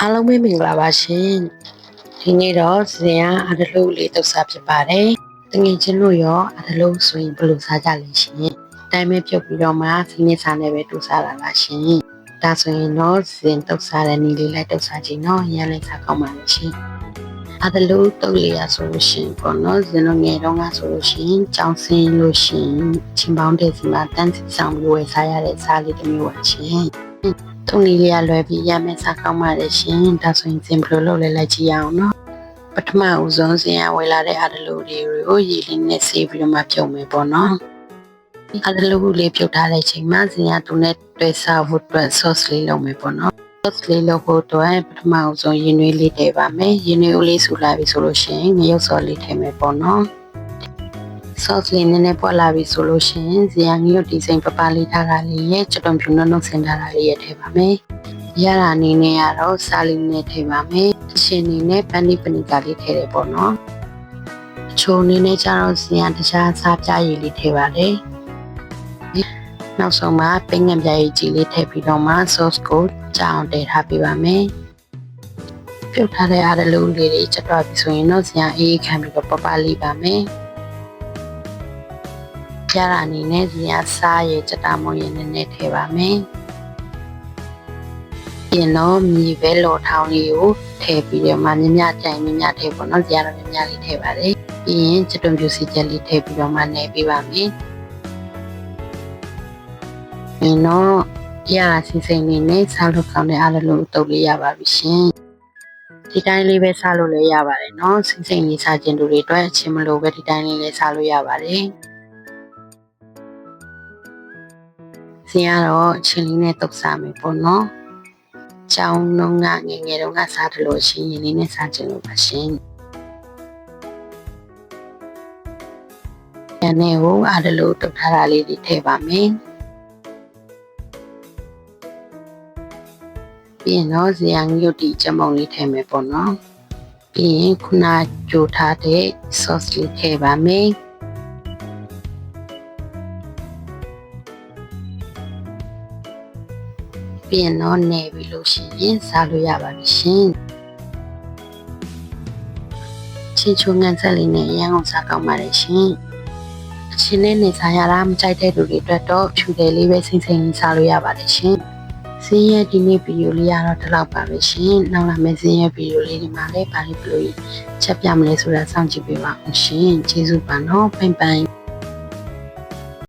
အားလုံးပဲမင်္ဂလာပါရှင်ဒီနေ့တော့ဇင်ကအဒလုလေးတုပ်စားဖြစ်ပါတယ်တငယ်ချင်းတို့ရောအဒလုဆိုရင်ဘယ်လိုစားကြလဲရှင်အတိုင်းပဲပြုတ်ပြီးတော့မှစီနေစားနဲ့ပဲတူစားလာလားရှင်ဒါဆိုရင်တော့ဇင်တုပ်စားတဲ့နီလေးလိုက်တုပ်စားခြင်းတော့ရန်လိုက်စားကောင်းပါလေရှင်အဒလုတုပ်လေးရဆိုလို့ရှင်ပေါ့နော်ဇင်တို့ငယ်တော့ကဆိုလို့ရှင်ကြောင်စင်းလို့ရှင်ချင်းပေါင်းတဲ့စီမှာတန်းစီဆောင်ပြီးဝယ်စားရတဲ့စားလေးတစ်မျိုးပါရှင် ထုံလေးလေးကလွယ်ပြီးရမယ်စားကောင်းပါတယ်ရှင်ဒါဆိုရင်စင်ဘယ်လိုလုပ်လဲလိုက်ကြည့်ရအောင်နော်ပထမဦးဆုံးစင်ရဝယ်လာတဲ့အာဒလူတွေကိုရေလေးနဲ့ဆေးပြီးတော့မှဖြုတ်မယ်ပေါ့နော်အာဒလူလေးဖြုတ်ထားတဲ့ချိန်မှာစင်ရသူနဲ့တွေ့စားဖို့အတွက် sauce လေးလုပ်မယ်ပေါ့နော် sauce လေးလုပ်ဖို့အတွက်ပထမဦးဆုံးရင်နွေးလေးထည့်ပါမယ်ရင်နွေးဦးလေးဆူလာပြီဆိုလို့ရှိရင်ငရုတ်စော်လေးထည့်မယ်ပေါ့နော် sauce လေးနည်းနည်းပွက်လာပြီဆိုလို့ရှိရင်ဇီယာငရုတ်ဒီဇိုင်းပပလေးထားတာလေးရဲ့ချွတ်တုံဖြူနှုတ်နှုတ်ဆင်ထားတာလေးရဲ့ထည့်ပါမယ်။ရတာအနေနဲ့ကတော့စာလီနဲ့ထည့်ပါမယ်။အရှင်အနေနဲ့ပန်နီပနီကလေးထည့်တယ်ပေါ့နော်။အချိုအနေနဲ့ကျတော့ဇီယာတခြားစားပြားရည်လေးထည့်ပါတယ်။နောက်ဆုံးမှာပင်ငံပြားရည်ကြီးလေးထည့်ပြီးတော့မှ sauce ကိုကြောင်တည်ထားပေးပါမယ်။ပြုတ်ထားတဲ့အားလုံးလေးတွေချက်တော့ပြီဆိုရင်တော့ဇီယာအေးခံပြီးတော့ပပလေးပါမယ်။ ရတာအနေနဲ့ဒီကစားရဲ့စတာမုံရင်နဲ့နဲ့ထည့်ပါမယ်။ပြင်တော့မြေပဲလော်ထောင်းလေးကိုထည့်ပြီးတော့မှမြမြတိုင်မြမြထည့်ပေါ့နော်။ကြရတော့မြမြလေးထည့်ပါတယ်။ပြီးရင်ချတွန်ပြူစီချက်လေးထည့်ပြီးတော့မှနေပေးပါမယ်။ပြင်တော့ရတာစီစိန်လေးနဲ့စားလို့ကောင်းတဲ့အားလုံးတုပ်လေးရပါပြီရှင်။ဒီတိုင်းလေးပဲစားလို့လည်းရပါတယ်နော်။စီစိန်လေးစားခြင်းတို့တွေအတွက်အချင်းမလို့ပဲဒီတိုင်းလေးလည်းစားလို့ရပါတယ်။ စင်ကတော့အချင်းလေးနဲ့တုပ်စားမယ်ပေါ့နော်။ကျောင်းလုံးကငယ်ငယ်တုန်းကစားတယ်လို့ရှင်ရင်လေးနဲ့စားခြင်းလို့ပါရှင်။ညနေကိုအားတလို့တုပ်ထားတာလေးတွေထည့်ပါမယ်။ပြီးရင်တော့ဇီယံငရုတ်တီချမုံလေးထည့်မယ်ပေါ့နော်။ပြီးရင်ခုနကြိုထားတဲ့ sauce လေးထည့်ပါမယ်။ ပြင်တော့နေပြီလို့ရှိရင်စားလို့ရပါပြီရှင်ချင်းချုံငန်းဆက်လေးနဲ့အရင်အောင်စားကောင်းပါတယ်ရှင်အချင်းနဲ့နေစားရတာမကြိုက်တဲ့လူတွေအတွက်တော့ဖြူတယ်လေးပဲစိမ့်စိမ့်လေးစားလို့ရပါတယ်ရှင်စင်းရဲ့ဒီနေ့ဗီဒီယိုလေးကတော့ဒီလောက်ပါပဲရှင်နောက်လာမယ့်စင်းရဲ့ဗီဒီယိုလေးဒီမှာလည်းပါလိဘလို့ချက်ပြမလဲဆိုတာစောင့်ကြည့်ပေးပါအောင်ရှင်ကျေးဇူးပါနော်ပိုင်ပိုင်